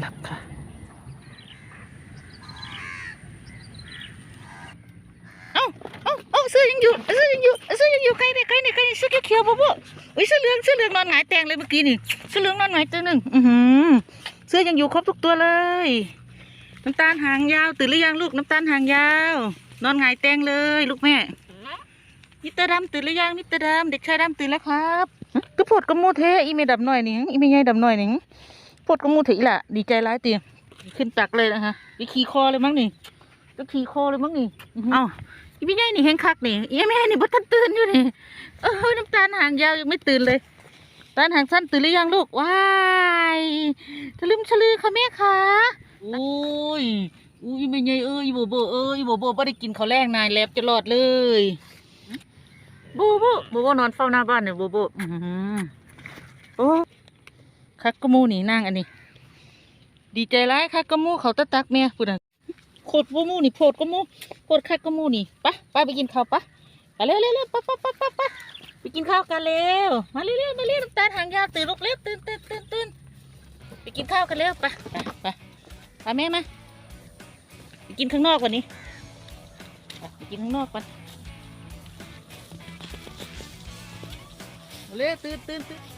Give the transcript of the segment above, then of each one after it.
หลับค่ะ เอ้าเอ้าเอ้าเสื้อยังอยู่เสื้อยังอยู่เสื้อยังอยู่ใครเนี่ยใครเนี่ยใครเนี่เสื้อเขียวๆบ๊อบอุ้ยเสื้อเหลืองเสื้อเหลืองนอนหงายแตงเลยเมื่อกี้นี่เสื้อเหลืองนอนหงายตัวหนึ่งอือหือเสื้อยังอยู่ครบทุกตัวเลย น้ำตาลหางยาวตื่นหรือยังลูกน้ำตาลหางยาว นอนหงายแตงเลยลูกแม่มิสเตอร์ดำตื่นหรือยังมิสเตอร์ดำเด็กชายดำตื่นแล้วครับก็ปวดกระมูเทอีเมดำหน่อยหนี่อีเมยใหญ่ดำหน่อยหนี่ป วดกระมูเทอีละดีใจร้ายเตียขึ้นตักเลยนะคะไปขี่คอเลยมั้งนี่ก็ขี่คอเลยมั้งนี่อื้อหือเอ้าอีเมยใหญ่นี่แห้งคักนี่อีเมยนี่บ่ทันตื่นอยู่นี่เออน้ำตาลหางยาวยังไม่ตื่นเลยตาลหางสั้นตื่นหรือยังลูกว้ายทะลึมทะลือค่ะแม่ค่ะโอ้ยอุ้ยไม่ใหญ่เอ้ยโบโบเอ้ยโบโบไม่ได้กินข้าวแรงนายแลบจะรอดเลยโบโบโบโบนอนเฝ้าหน้าบ้านเนี่ยโบโบอื้อหือโอ้ คักกะมูนี่นั่งอันนี้ ดีใจร้ายคักกะมูเขาตะตักแม่พูดน่ะโคตรโบมูนี่โพดกะมูโพดคักกะมูนี่ไปะไปไปกินข้าวปะไปเร็วเร็วเร็วปะปะปะปะปะไปกินข้าวกันเร็วมาเร็วเร็วมาเร็วน้ำตาลหางยาวตื่นลูกเร็วตื่นตื่นตื่นตื่นไปกินข้าวกันเร็วไปไปไปพาแม่มาไปกินข้างนอกก่อนนี้ไปไปกินข้างนอกก่อนเร็วตื่นตื่นตื่น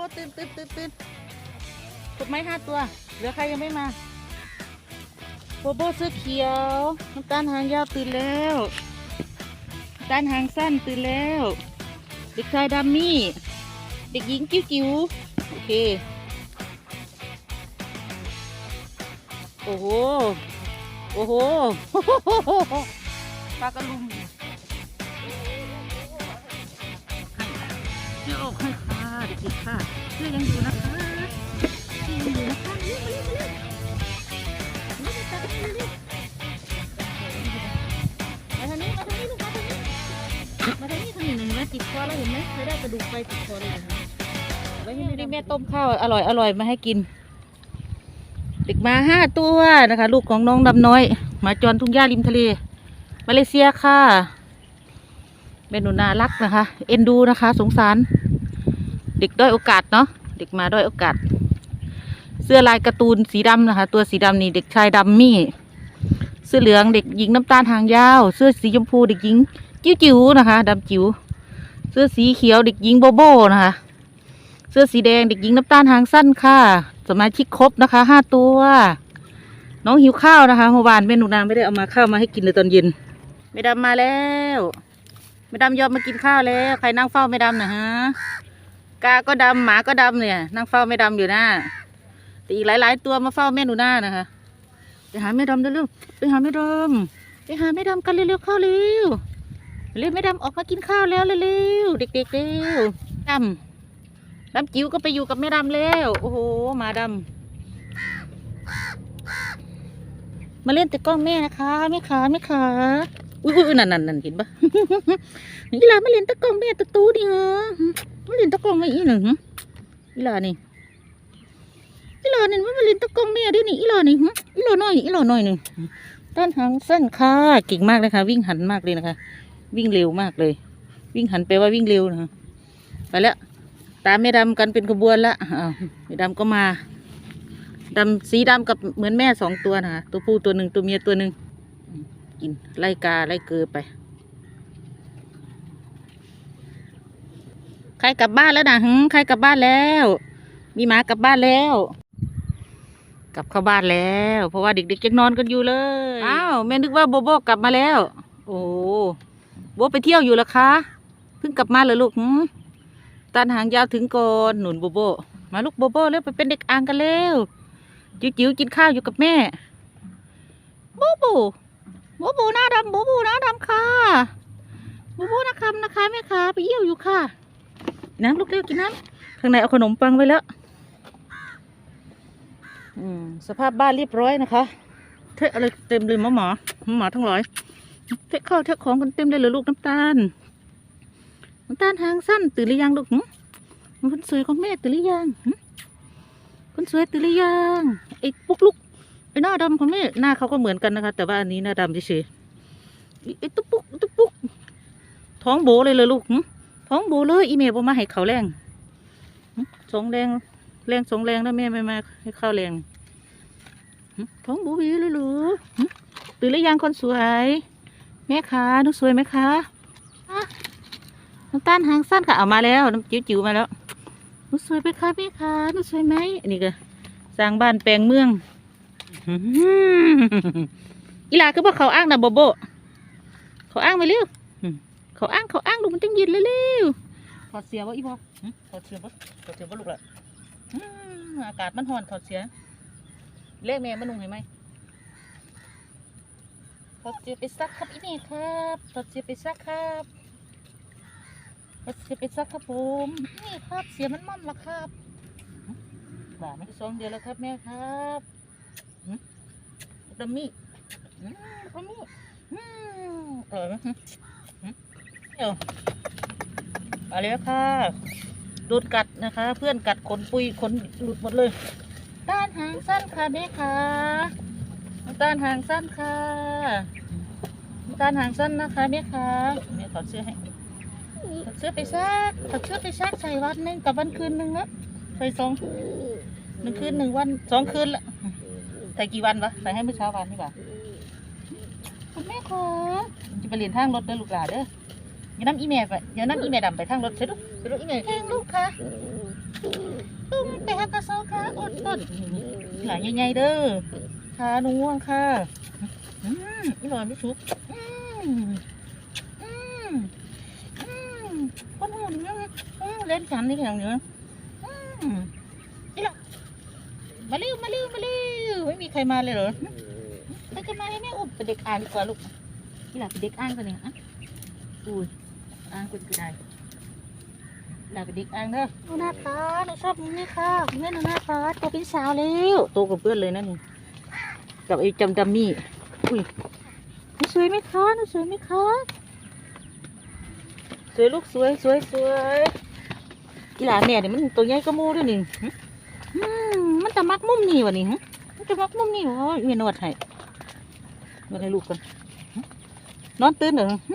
โบตื่นตื่นตื่นตื่นกดไม้ห้าตัว เหลือใครยังไม่มา โบโบเสื้อเขียวน้ำตาลหางยาวตื่นแล้วน้ำตาลหางสั้นตื่นแล้ว เด็กชายดัมมี่ เด็กหญิงกิ้วจิ๋วโอเค โอ้โห โอ้โหปลากระลุมเดี๋ยวออกให้ ค่ะเด็กๆค่ะเพื่อยังอยู่นะคะยังอยู่นะคะเร็วมาเร็วมาเร็วมาเร็วตักให้เร็วมาทางนี้มาทางนี้ลูกมาทางนี้มาทางนี้ทางนี้หนึ่งไหมติดคอแล้วเห็นไหมเคยได้กระดูกไปติดคอเลยนะนี่แม่ต้มข้าวอร่อยอร่อยมาให้กินเด็กมาห้าตัวนะคะ ลูกของน้องดำน้อยหมาจรทุ่งหญ้าริมทะเลมาเลเซียค่ะเป็นหนูนารักนะคะ เอ็นดูนะคะ สงสาร เด็กด้อยโอกาสเนาะเด็กมาด้อยโอกาส เสื้อลายการ์ตูนสีดำนะคะ ตัวสีดำนี่เด็กชายดัมมี่ เสื้อเหลืองเด็กหญิงน้ำตาลหางยาว เสื้อสีชมพูเด็กหญิง จิ๋วจิ๋วๆนะคะดำจิ๋วเสื้อสีเขียวเด็กหญิงโบโบนะคะ เสื้อสีแดงเด็กหญิงน้ำตาลหางสั้นค่ะ สมาชิกครบนะคะห้าตัว น้องหิวข้าวนะคะเมื่อวานแม่หนูนาไม่ได้เอามาข้าวมาให้กินเลยตอนเย็นแม่ดำมาแล้วแม่ดำยอมมากินข้าวแล้ว ใครนั่งเฝ้าแม่ดำนะฮะ กาก็ดำหมาก็ดำเนี่ยนั่งเฝ้าแม่ดำอยู่หนะแต่อีกหลาย ๆ ตัวมาเฝ้าแม่หนูหน้านะคะไปหาแม่ดำเร็วๆไปหาแม่ดำไปหาแม่ดำกันเร็วๆเข้าเร็วเร็วแม่ดำออกมากินข้าวแล้วเร็วๆเด็กๆเร็วดำดำจิ๋วก็ไปอยู่กับแม่ดำแล้วโอ้โหหมาดำมาเล่นแต่กล้องแม่นะคะแม่ขาแม่ขาอุ้ยอุ้ยนั่นนั่นนั่นเห็นปะอีหลามาเล่นตะกล้องแม่ตะตูดิฮะ มาเล่นตะกงแม่อีหนึ่งอีหลานี่อีหลานี่มาเล่นตะกล้องแม่ดินี่อีหลานี่อีหลาน้อยอีหลาน้อยหนึ่งต้นหางสั้นค่ะเก่งมากเลยค่ะ วิ่งหันมากเลยนะคะ วิ่งเร็วมากเลย วิ่งหันแปลว่าวิ่งเร็วนะคะไปแล้วตามแม่ดำกันเป็นขบวนละอ้วแม่ดำก็มาดำสีดำกับเหมือนแม่สองตัวนะคะตัวผู้ตัวหนึ่งตัวเมียตัวหนึ่งกินไล่กาไล่เกลือไป ใครกลับบ้านแล้วนะหึใครกลับบ้านแล้ว มีหมากลับบ้านแล้ว กลับเข้าบ้านแล้ว เพราะว่าเด็กๆยังนอนกันอยู่เลย อ้าวแม่นึกว่าโบโบกลับมาแล้ว โอ้โบไปเที่ยวอยู่ล้วคะ เพิ่งกลับมาเหรอลูกหึตันหางยาวถึงก่อนหนุนโบโบ มาลูกโบโบเร็วไปเป็นเด็กอ่างกันเร็วจิ๋วจิ๋วกินข้าวอยู่กับแม่โบโบโบโบหน้าดำโบโบหน้าดำค่ะโบโบนะครับนะคะแม่ค่ะไปเยี่ยวอยู่ค่ะ น้ำลูกเร็วกินน้ำข้างในเอาขนมปังไว้แล้วอืมสภาพบ้านเรียบร้อยนะคะเทะอะไรเต็มเลยหมอหมอหมอทั้งร้อยเทะข้าวเทะของกันเต็มเลยเหรอลูกน้ำตาลน้ำตาลหางสั้นตื่นหรือยังลูกหึคนสวยของแม่ตื่นหรือยังคนสวยตื่นหรือยังไอ้ปุ๊กลุกไอ้หน้าดำของแม่หน้าเขาก็เหมือนกันนะคะ แต่ว่าอันนี้หน้าดำเฉยๆไอ้ตุ๊กปุ๊กตุ๊กปุ๊กท้องโบเลยเลยลูก ท้องโบเลยอีเมลบอมาให้เขาแรงสองแรงแรงสองแรงแล้วแม่ไม่มาให้ข้าวแรงท้องบูบีเลยหรือตื่นหรือยังคนสวย แม่คะหนูสวยไหมคะน้ำตาลหางสั้นค่ะเอามาแล้วน้ำจิ๋วๆมาแล้วหนูสวยไหมคะแม่คะหนูสวยไหมอันนี้ก็สร้างบ้านแปลงเมืองอีลาคือพวกเขาอ้างนะโบโบเขาอ้างไปเร็วอืม เขาอ้างเขาอ้างลูกมันต้องยืนเร็วๆถอดเสียวะอีบอถอดเสียวะถอดเสียวะลูกละอากาศมันร้อนถอดเสียเลขแม่มันนุ่งเห็นไหมถอดเสียไปซักครับอีนี่ครับถอดเสียไปซักครับถอดเสียไปซักครับผมนี่ครับเสียมันมั่มละครับบ่าไม่สองเดือนแล้วครับแม่ครับดัมมี่ดัมมี่อืมเออหึหึ เดี๋ยวมาแล้วค่ะโดนกัดนะคะ เพื่อนกัดขนปุยขนหลุดหมดเลยต้านหางสั้นค่ะแม่ค่ะต้านหางสั้นค่ะน้าลหางสั้นนะคะแม่ค้าแม่ถอดเสื้อให้ถอดเสื้อไปซักถอดเสื้อไปซักใส่วันหนึ่งกับวันคืนหนึ่งนะใส่สองหนึ่งคืนหนึ่งวันสองคืนละใส่กี่วันวะใส่ให้เมื่อเช้าวันนี่ป่ะคุณแม่คะจะไปเรียนทางรถเด้อลูกหลานเด้อ อย่านั่อีแม่ไปอย่านั่อีแม่ดำไปทางรถใช่ลูกใช่ลูกอีแม่แทงลูกค่ะตุ้มไปหากระซาค่ะอดต้นหลานใหญ่ๆเด้อขาหนูง่วงค่ะอืมอีหลอนไม่ชุบอืมอืมอืมคนหุ่นเนี่ยอืมเล่นฉันนี่อย่งเนี้ยอืมนี่ล่ะมาเร็วมาเร็วมาเร็วไม่มีใครมาเลยเหรอใครจะมาให้แม่อุ้มเป็นเด็กอ่านดีกว่าลูกนี่ล่ะเป็นเด็กอ่านคนหนึ่งอะอุ้ย อ่านคนก็ได้นี่ล่ะเป็นเด็กอ่านเด้อหนูนะคะหนูชอบนี่นี่ค่ะเพื่อนหนูนะคะโตเป็นสาวแล้วโตกับเพื่อนเลยนะนี่กับไอ้จำดัมมี่อุ้ยหนูสวยไหมคะหนูสวยไหมคะสวยลูกสวยสวยสวยอีหลานแม่เนี่ยมันตัวใหญ่ก็มูด้วยนี่หึอืมมันจะมักมุมนี่วะนี่ฮะมันจะมักมุมนี่วะเมียนวดให้นวดให้ลูกกันหึนอนตื่นเหรอหึ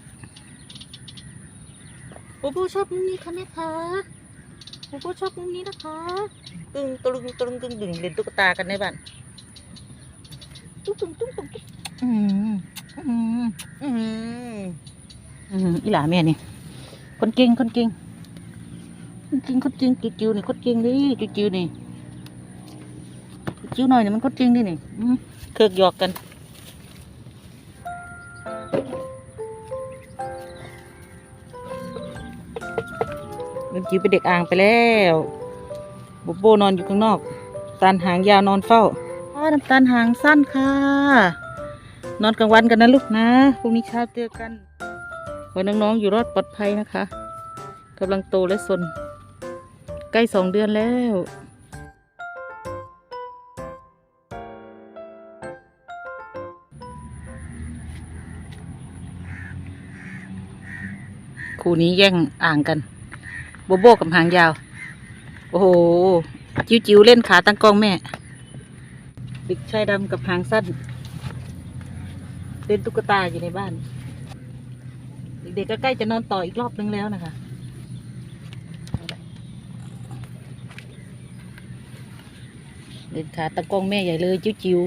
ปูปูชอบมุมนี้ค่ะแม่คะปูปูชอบมุมนี้นะคะตึงตึงตึงตึงตึงเล่นตุ๊กตากันในบ้านตุ้งตุ้งตุ้งตุ้งอืมอืมอืมอืมอีหลาแม่นี่คนเก่งคนเก่งคนเก่งคนเก่งจิ๋วๆนี่คนเก่งดิจิ๋วๆนี่จิ๋วหน่อยนี่มันคนเก่งดินี่อืมเคิกหยอกกัน จิ๋วเป็นเด็กอ่างไปแล้วโบโบนอนอยู่ข้างนอก ตาลหางยาวนอนเฝ้าอ้าน้ำตาลหางสั้นค่ะ นอนกลางวันกันนะลูกนะพรุ่งนี้เช้าเจอกันวันน้องๆอยู่รอดปลอดภัยนะคะกำลังโตและสน ใกล้สองเดือนแล้วคู่นี้แย่งอ่างกัน บโบกับหางยาว โอ้โห จิ๋วๆเล่นขาตั้งกล้องแม่เด็กชายดำกับหางสั้น เล่นตุ๊กตาอยู่ในบ้าน เด็กๆก็ใกล้จะนอนต่ออีกรอบนึงแล้วนะคะเดินขาตะกองแม่ใหญ่เลย จิ๋ว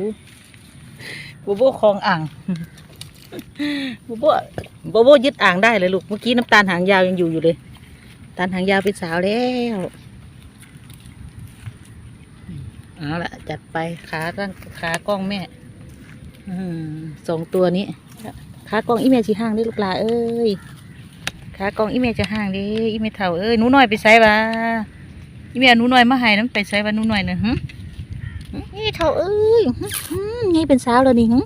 ๆโบโบคลองอ่างโบโบโบโบยึดอ่างได้เลยลูก เมื่อกี้น้ำตาลหางยาวยังอยู่อยู่เลย ตาลหางยาวเป็นสาวแล้วเอาละจัดไปขาตั้งขากล้องแม่อืมสองตัวนี้ขากองอีเมลสิห่างได้ลูกหลาเอ้ยขากองอีเมลจะห่างเด้อีเมลเท่าเอ้ยหนูน้อยไปใส่บ่าอีเมลหนูน้อยมาให้น้ำไปใส่บ่าหนูน้อยเนอะหึหึนี่เท่าเอ้ยหึหึนี่เป็นสาวแล้วนี่หึ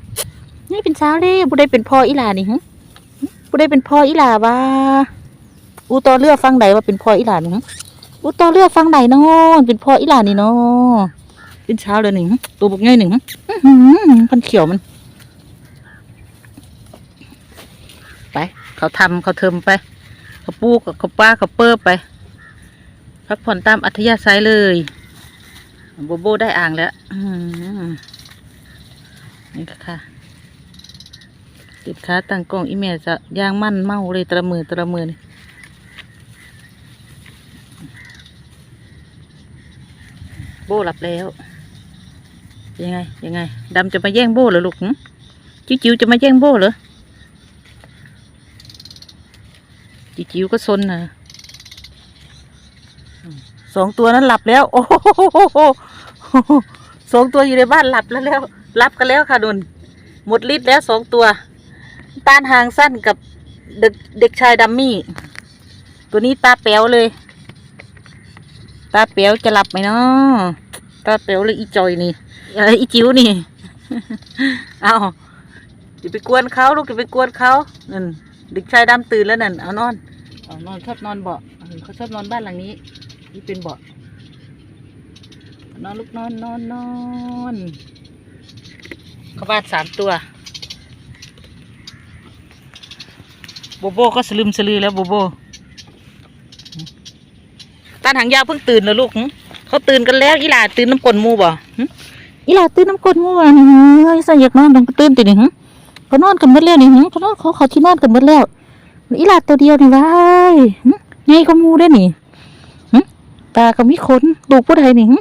นี่เป็นสาวเลยบุได้เป็นพ่ออีหลานี่หึหึบุได้เป็นพ่ออีหลาบ่า อูตอเลือฟังใดว่าเป็นพ่ออีหลานี่หึอุต่อเรือฟังไหนเนาะเป็นพ่ออีหลานนี่เนาะเป็นเช้าเลยหนึ่งตัวบกง่ายหนึ่งพันเขียวมัน ไป เขาทำเขาเทิมไป เขาปูกเขาป้าเขาเปิบไป พักผ่อนตามอัธยาศัยเลยโบโบได้อ่างแล้วนี่ค่ะติดขาตั้งกล้องอีเมลจะย่างมั่นเมาเลยตะมือตะมือนี่ โบหลับแล้ว ยังไงยังไงดำจะมาแย่งโบเหรอลูกจิ๋วจิ๋วจะมาแย่งโบเหรอจิ๋วจิ๋วก็ซนนะสองตัวนั้นหลับแล้ว โอ้โหสองตัวอยู่ในบ้านหลับแล้วแล้วหลับกันแล้วค่ะดุนหมดฤทธิ์แล้วสองตัว ตานหางสั้นกับเด็กเด็กชายดัมมี่ ตัวนี้ตาเป๋วเลย ตาเป๋วจะหลับไหมเนาะตาเป๋วเลยอีจอยนี่เอ้ยอีจิ๋วนี่ เอาอย่าไปกวนเขาลูกอย่าไปกวนเขานั่นเด็กชายดำตื่นแล้วนั่นเอานอนเอานอนชอบนอนเบาะเออเขาชอบนอนบ้านหลังนี้ นี่เป็นเบาะนอนลูกนอนนอนนอนเขาบ้านสามตัวโบโบก็สลืมสลือแล้วโบโบ ตาหางยาวเพิ่งตื่นแล้วลูกหึเขาตื่นกันแล้วอีหลาตื่นน้ำกลนมูบ่อีหลาตื่นน้ำกลนมูบ่นี่เฮ้ยสยากนอนต้องตื่นติหนึ่งเขานอนกันหมดแล้วนี่หึเขานอนเขาเขาที่นอนกันหมดแล้วอีหลาตัวเดียวนี่ว้ายหึไงก็มูได้นี่หึตาก็มีขนลูกผู้ใดนี่หึ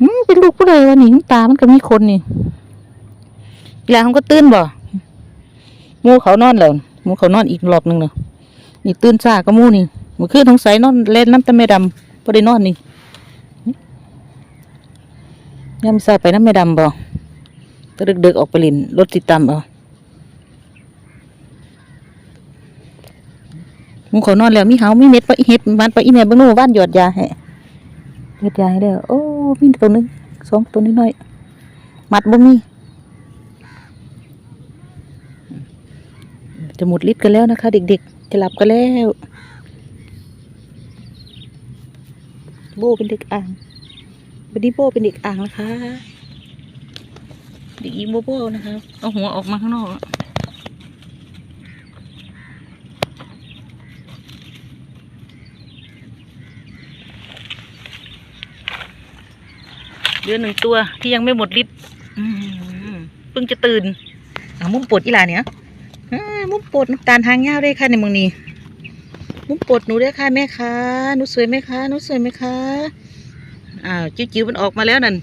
หึเป็นลูกผู้ใดวะนี่หึตามันก็มีขนนี่อีหลาเขาก็ตื่นบ่มูเขานอนแล้วมูเขานอนอีกรอบหนึ่งเนาะนี่ตื่นซ่าก็มูนี่ เมื่อคืนสงสัยนอนเล่นน้ำตาแม่ดำพอได้นอนนี่ยามซ่าไปน้ำแม่ดำบ่ตะดึกเดึกๆออกไปลินรถติดตามเอามูเขานอนแล้วมีเหามีเม็ดปะอีเห็ดมันปะอีแม่เบิ่งโน่บ้านหยอดยาให้หยอดยาให้แล้วโอ้มีตัวนึงสองตัวน้อยมัดบ่มีจะหมดฤทธิ์กันแล้วนะคะ เด็กๆ จะหลับกันแล้ว โบเป็นเด็กอ่างวันนี้โบเป็นเด็กอ่างนะคะเด็กอีโบโบนะคะเอาหัวออกมาข้างนอกเหลือหนึ่งตัวที่ยังไม่หมดฤทธิ์เพิ่งจะตื่นเอามุมปวดอีหลาเนี่ยมุมโปรดน้ำตาลหางยาวด้วยค่ะในเมืองนี้ มุมโปดหนูด้วยค่ะแม่คะหนูสวยไหมคะหนูสวยไหมคะอ้าวจิ๋วจิ๋วมันออกมาแล้วนั่น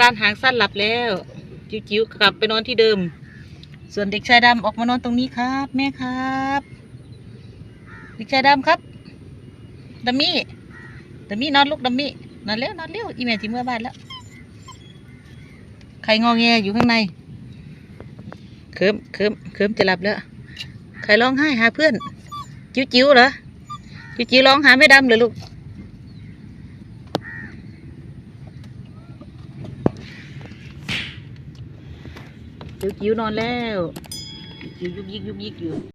ตาลหางสั้นหลับแล้ว จิ๋วจิ๋วกลับไปนอนที่เดิม ส่วนเด็กชายดำออกมานอนตรงนี้ครับ แม่ครับเด็กชายดำครับดัมมี่ดัมมี่นอนลูกดัมมี่นอนเร็วนอนเร็วอีเมลที่เมื่อบ้านแล้วใครงอแงอยู่ข้างในเคิมเคิมเคิมจะหลับแล้วใครร้องไห้หาเพื่อน จิ๋วจิ๋วเหรอจิ๋วจิ๋วร้องหาไม่ดำเลยลูก จิ๋วจิ๋วนอนแล้ว จิ๋วยุกยิกยุกยิกอยู่